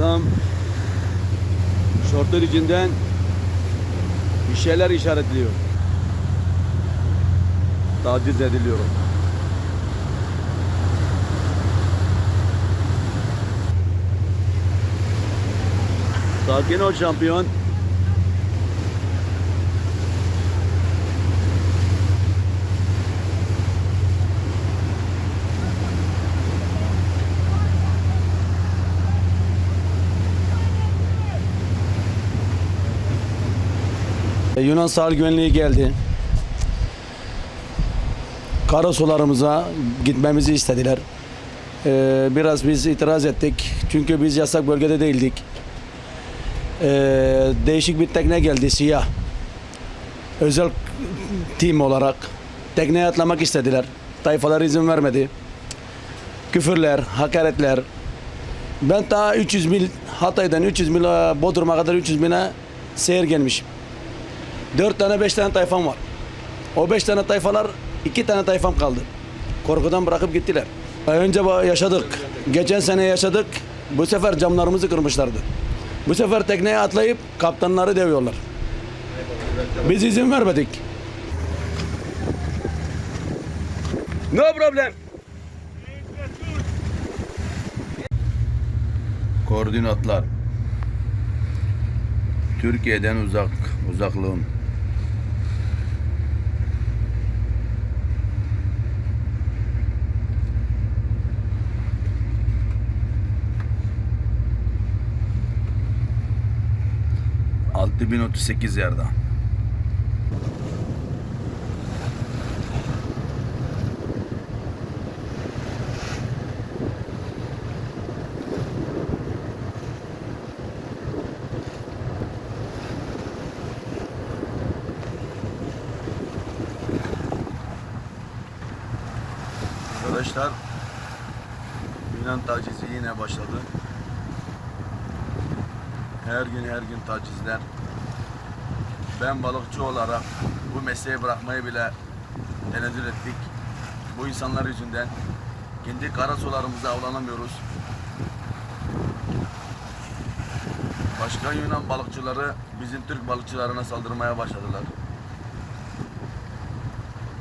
Adam şortlar içinden bir şeyler işaretliyor. Taciz ediliyor. Sakin ol şampiyon. E, Yunan sahil güvenliği geldi. Karasularımıza gitmemizi istediler. Ee, biraz biz itiraz ettik. Çünkü biz yasak bölgede değildik. Ee, değişik bir tekne geldi siyah. Özel tim olarak tekneye atlamak istediler. Tayfalar izin vermedi. Küfürler, hakaretler. Ben daha 300 mil Hatay'dan 300 mil e, Bodrum'a kadar 300 mile seyir gelmişim. Dört tane beş tane tayfam var. O beş tane tayfalar iki tane tayfam kaldı. Korkudan bırakıp gittiler. Ay Önce ba- yaşadık. Geçen sene yaşadık. Bu sefer camlarımızı kırmışlardı. Bu sefer tekneye atlayıp kaptanları deviyorlar. Biz izin vermedik. No problem. Koordinatlar. Türkiye'den uzak uzaklığım. Altı bin otuz sekiz yerde. Arkadaşlar Yunan tacizi yine başladı. Her gün her gün tacizler. Ben balıkçı olarak bu mesleği bırakmayı bile tenezzül ettik. Bu insanlar yüzünden kendi kara sularımızda avlanamıyoruz. Başka Yunan balıkçıları bizim Türk balıkçılarına saldırmaya başladılar.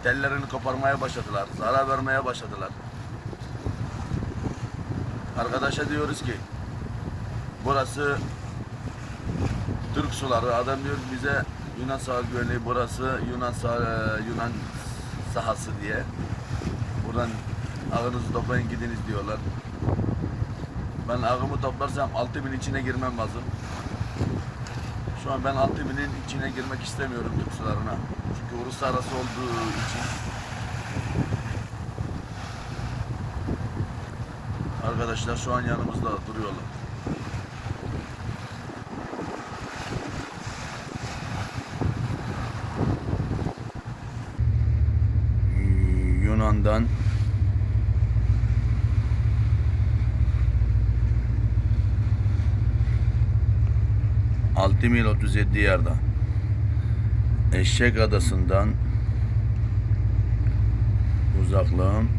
Tellerini koparmaya başladılar. Zarar vermeye başladılar. Arkadaşa diyoruz ki burası Türk suları. Adam diyor bize Yunan sahil güvenliği burası Yunan sah Yunan sahası diye. Buradan ağınızı toplayın gidiniz diyorlar. Ben ağımı toplarsam 6000 içine girmem lazım. Şu an ben 6000'in içine girmek istemiyorum Türk sularına. Çünkü uluslararası olduğu için. Arkadaşlar şu an yanımızda duruyorlar. Yunan'dan Altı mil 37 yerde. Eşek Adası'ndan uzaklığım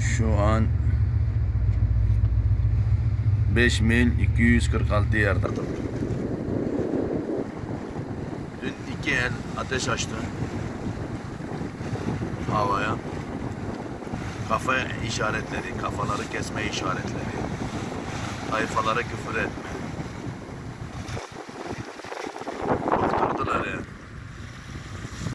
şu an 5 mil 246 yerde. Dün iki el ateş açtı havaya. Kafa işaretleri, kafaları kesme işaretleri, tayfalara küfür etme.